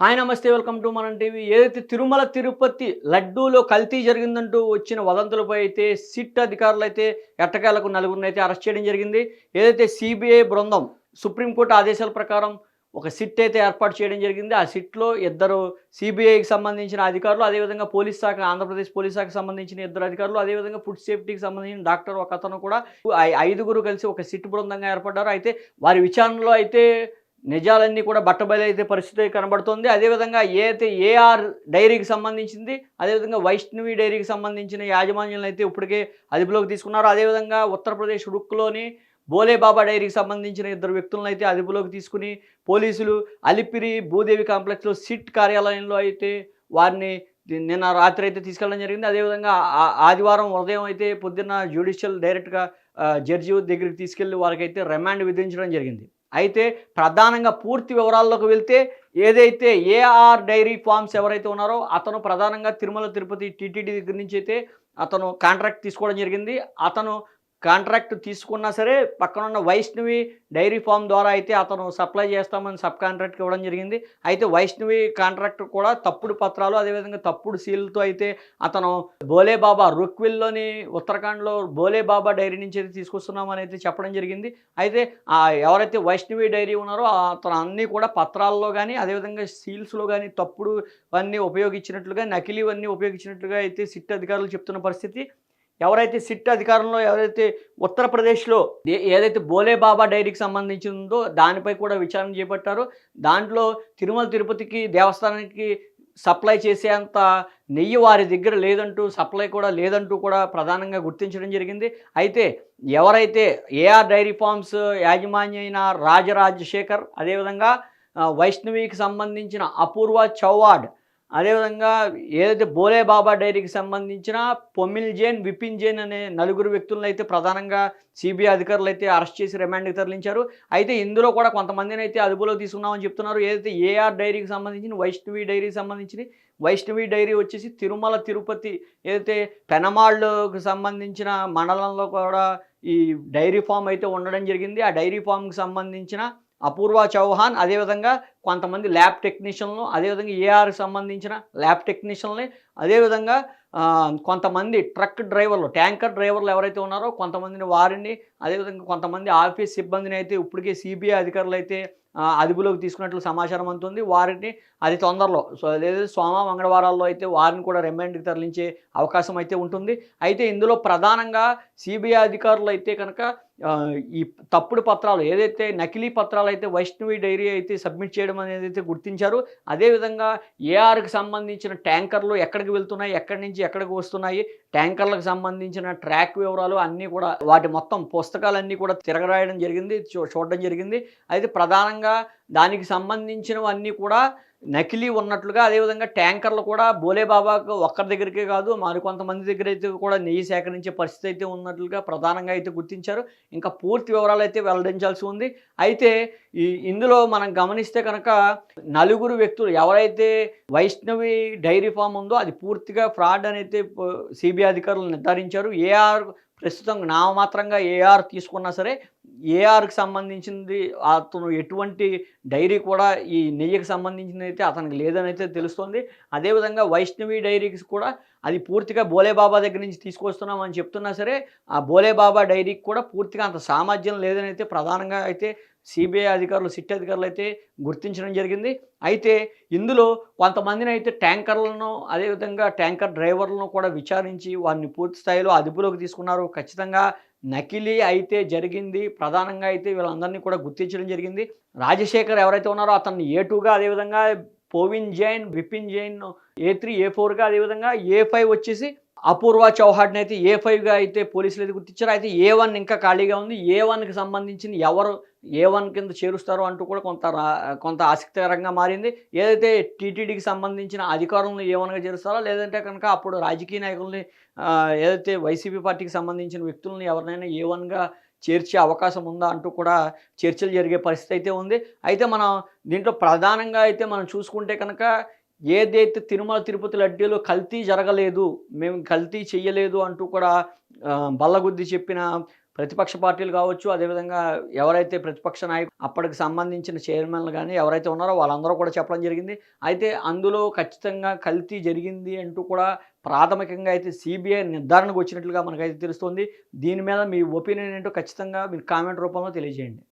Hi నమస్తే welcome to మనం TV. ఏదైతే తిరుమల తిరుపతి లడ్డూలో కల్తీ జరిగిందంటూ వచ్చిన వదంతులపై అయితే సిట్ అధికారులు అయితే ఎట్టకేలకు నలుగురిని అయితే అరెస్ట్ చేయడం జరిగింది. ఏదైతే సిబిఐ బృందం సుప్రీంకోర్టు ఆదేశాల ప్రకారం ఒక సిట్ అయితే ఏర్పాటు చేయడం జరిగింది. ఆ సిట్లో ఇద్దరు సిబిఐకి సంబంధించిన అధికారులు అదేవిధంగా పోలీస్ శాఖ ఆంధ్రప్రదేశ్ పోలీస్ శాఖకు సంబంధించిన ఇద్దరు అధికారులు అదేవిధంగా ఫుడ్ సేఫ్టీకి సంబంధించిన డాక్టర్ ఒక అతను కూడా ఐదుగురు కలిసి ఒక సిట్ బృందంగా ఏర్పడ్డారు. అయితే వారి విచారణలో అయితే నిజాలన్నీ కూడా బట్టబయలైతే అయితే పరిస్థితి కనబడుతుంది. అదేవిధంగా ఏ అయితే ఏఆర్ డైరీకి సంబంధించింది అదేవిధంగా వైష్ణవి డైరీకి సంబంధించిన యాజమాన్యాలను అయితే ఇప్పటికే అదుపులోకి తీసుకున్నారు. అదేవిధంగా ఉత్తరప్రదేశ్ రుక్లోని బోలేబాబా డైరీకి సంబంధించిన ఇద్దరు వ్యక్తులను అయితే అదుపులోకి తీసుకుని పోలీసులు అలిపిరి భూదేవి కాంప్లెక్స్లో సిట్ కార్యాలయంలో అయితే వారిని నిన్న రాత్రి అయితే తీసుకెళ్ళడం జరిగింది. అదేవిధంగా ఆదివారం ఉదయం అయితే పొద్దున్న జ్యుడిషియల్ డైరెక్ట్గా జడ్జి దగ్గరికి తీసుకెళ్ళి వారికైతే రిమాండ్ విధించడం జరిగింది. అయితే ప్రధానంగా పూర్తి వివరాల్లోకి వెళ్తే ఏదైతే ఏఆర్ డైరీ ఫార్మ్స్ ఎవరైతే ఉన్నారో అతను ప్రధానంగా తిరుమల తిరుపతి టీటీడీ దగ్గర నుంచి అయితే అతను కాంట్రాక్ట్ తీసుకోవడం జరిగింది. అతను కాంట్రాక్ట్ తీసుకున్నా సరే పక్కనున్న వైష్ణవి డైరీ ఫామ్ ద్వారా అయితే అతను సప్లై చేస్తామని సబ్ కాంట్రాక్ట్ ఇవ్వడం జరిగింది. అయితే వైష్ణవి కాంట్రాక్ట్ కూడా తప్పుడు పత్రాలు అదేవిధంగా తప్పుడు సీల్తో అయితే అతను బోలేబాబా రుక్విల్లోని ఉత్తరాఖండ్లో బోలే బాబా డైరీ నుంచి అయితే తీసుకొస్తున్నామని అయితే చెప్పడం జరిగింది. అయితే ఆ ఎవరైతే వైష్ణవి డైరీ ఉన్నారో అతను అన్నీ కూడా పత్రాల్లో కానీ అదేవిధంగా సీల్స్లో కానీ తప్పుడు అన్నీ ఉపయోగించినట్లుగా నకిలీవన్నీ ఉపయోగించినట్లుగా అయితే సిట్ అధికారులు చెప్తున్న పరిస్థితి. ఎవరైతే సిట్ అధికారంలో ఎవరైతే ఉత్తరప్రదేశ్లో ఏదైతే బోలే బాబా డైరీకి సంబంధించి ఉందో దానిపై కూడా విచారణ చేపట్టారు. దాంట్లో తిరుమల తిరుపతికి దేవస్థానానికి సప్లై చేసేంత నెయ్యి వారి దగ్గర లేదంటూ సప్లై కూడా లేదంటూ కూడా ప్రధానంగా గుర్తించడం జరిగింది. అయితే ఎవరైతే ఏఆర్ డైరీ ఫార్మ్స్ యాజమాన్య అయిన రాజరాజశేఖర్ అదేవిధంగా వైష్ణవికి సంబంధించిన అపూర్వ చౌవాడ్ అదేవిధంగా ఏదైతే బోలే బాబా డైరీకి సంబంధించిన పొమిల్ జైన్ విపిన్ జైన్ అనే నలుగురు వ్యక్తులను అయితే ప్రధానంగా సిబిఐ అధికారులు అయితే అరెస్ట్ చేసి రిమాండ్కి తరలించారు. అయితే ఇందులో కూడా కొంతమందిని అయితే అదుపులో తీసుకున్నామని చెప్తున్నారు. ఏదైతే ఏఆర్ డైరీకి సంబంధించిన వైష్ణవి డైరీకి సంబంధించిన వైష్ణవి డైరీ వచ్చేసి తిరుమల తిరుపతి ఏదైతే పెనమాళ్ళకు సంబంధించిన మండలంలో కూడా ఈ డైరీ ఫామ్ అయితే ఉండడం జరిగింది. ఆ డైరీ ఫామ్కి సంబంధించిన అపూర్వ చౌహాన్ అదేవిధంగా కొంతమంది ల్యాబ్ టెక్నీషియన్లు అదేవిధంగా ఏఆర్ సంబంధించిన ల్యాబ్ టెక్నీషియన్ని అదేవిధంగా కొంతమంది ట్రక్ డ్రైవర్లు ట్యాంకర్ డ్రైవర్లు ఎవరైతే ఉన్నారో కొంతమందిని వారిని అదేవిధంగా కొంతమంది ఆఫీస్ సిబ్బందిని అయితే ఇప్పటికే సిబిఐ అధికారులు అయితే అదుపులోకి తీసుకున్నట్లు సమాచారం అందుతుంది. వారిని అది తొందరలో సో అదే సోమ మంగళవారాల్లో అయితే వారిని కూడా రిమాండ్కి తరలించే అవకాశం అయితే ఉంటుంది. అయితే ఇందులో ప్రధానంగా సిబిఐ అధికారులు అయితే కనుక ఈ తప్పుడు పత్రాలు ఏదైతే నకిలీ పత్రాలు అయితే వైష్ణవి డైరీ అయితే సబ్మిట్ చేయడం అనేది అయితే గుర్తించారు. అదేవిధంగా ఏఆర్కి సంబంధించిన ట్యాంకర్లు ఎక్కడికి వెళ్తున్నాయి ఎక్కడి నుంచి ఎక్కడికి వస్తున్నాయి ట్యాంకర్లకు సంబంధించిన ట్రాక్ వివరాలు అన్నీ కూడా వాటి మొత్తం పుస్తకాలన్నీ కూడా తిరగరాయడం జరిగింది చూ- చూడడం జరిగింది. అయితే ప్రధానంగా దానికి సంబంధించినవన్నీ కూడా నకిలీ ఉన్నట్లుగా అదేవిధంగా ట్యాంకర్లు కూడా బోలే బాబాకు ఒక్కరి దగ్గరికే కాదు మరికొంతమంది దగ్గర అయితే కూడా నెయ్యి సేకరించే పరిస్థితి అయితే ఉన్నట్లుగా ప్రధానంగా అయితే గుర్తించారు. ఇంకా పూర్తి వివరాలు అయితే వెల్లడించాల్సి ఉంది. అయితే ఈ ఇందులో మనం గమనిస్తే కనుక నలుగురు వ్యక్తులు ఎవరైతే వైష్ణవి డైరీ ఫామ్ ఉందో అది పూర్తిగా ఫ్రాడ్ అని అయితే సిబిఐ అధికారులు నిర్ధారించారు. ఏఆర్ ప్రస్తుతం నామమాత్రంగా ఏఆర్ తీసుకున్నా సరే ఏఆర్కి సంబంధించింది అతను ఎటువంటి డైరీ కూడా ఈ నెయ్యికి సంబంధించింది అయితే అతనికి లేదని అయితే తెలుస్తుంది. అదేవిధంగా వైష్ణవి డైరీకి కూడా అది పూర్తిగా బోలేబాబా దగ్గర నుంచి తీసుకొస్తున్నామని చెప్తున్నా సరే ఆ బోలేబాబా డైరీకి కూడా పూర్తిగా అంత సామర్థ్యం లేదని అయితే ప్రధానంగా అయితే సిబిఐ అధికారులు సిట్ అధికారులు అయితే గుర్తించడం జరిగింది. అయితే ఇందులో కొంతమందిని అయితే ట్యాంకర్లను అదేవిధంగా ట్యాంకర్ డ్రైవర్లను కూడా విచారించి వారిని పూర్తి స్థాయిలో అదుపులోకి తీసుకున్నారు. ఖచ్చితంగా నకిలీ అయితే జరిగింది. ప్రధానంగా అయితే వీళ్ళందరినీ కూడా గుర్తించడం జరిగింది. రాజశేఖర్ ఎవరైతే ఉన్నారో అతన్ని ఏ టూగా అదేవిధంగా Povin Jain Vipin Jain A three A ఫోర్గా అదేవిధంగా ఏ ఫైవ్ వచ్చేసి అపూర్వ చౌహాడ్ని అయితే ఏ ఫైవ్గా అయితే పోలీసులు అయితే గుర్తించారు అయితే ఏ వన్ ఇంకా ఖాళీగా ఉంది. ఏ వన్కి సంబంధించిన ఎవరు ఏ వన్ కింద చేరుస్తారు అంటూ కూడా కొంత రా- కొంత ఆసక్తికరంగా మారింది. ఏదైతే టీటీడీకి సంబంధించిన అధికారులను ఏ వన్గా చేరుస్తారో లేదంటే కనుక అప్పుడు రాజకీయ నాయకుల్ని ఏదైతే వైసీపీ పార్టీకి సంబంధించిన వ్యక్తులను ఎవరినైనా ఏ వన్గా చేర్చే అవకాశం ఉందా అంటూ కూడా చర్చలు జరిగే పరిస్థితి అయితే ఉంది. అయితే మనం దీంట్లో ప్రధానంగా అయితే మనం చూసుకుంటే కనుక ఏదైతే తిరుమల తిరుపతి లడ్డీలో కల్తీ జరగలేదు మేము కల్తీ చెయ్యలేదు అంటూ కూడా బల్లగుద్ది చెప్పిన ప్రతిపక్ష పార్టీలు కావచ్చు అదేవిధంగా ఎవరైతే ప్రతిపక్ష నాయకులు అప్పటికి సంబంధించిన చైర్మన్లు కానీ ఎవరైతే ఉన్నారో వాళ్ళందరూ కూడా చెప్పడం జరిగింది. అయితే అందులో ఖచ్చితంగా కల్తీ జరిగింది అంటూ కూడా ప్రాథమికంగా అయితే సిబిఐ నిర్ధారణకు వచ్చినట్లుగా మనకైతే తెలుస్తుంది. దీని మీద మీ ఒపీనియన్ ఏంటో ఖచ్చితంగా మీరు కామెంట్ రూపంలో తెలియజేయండి.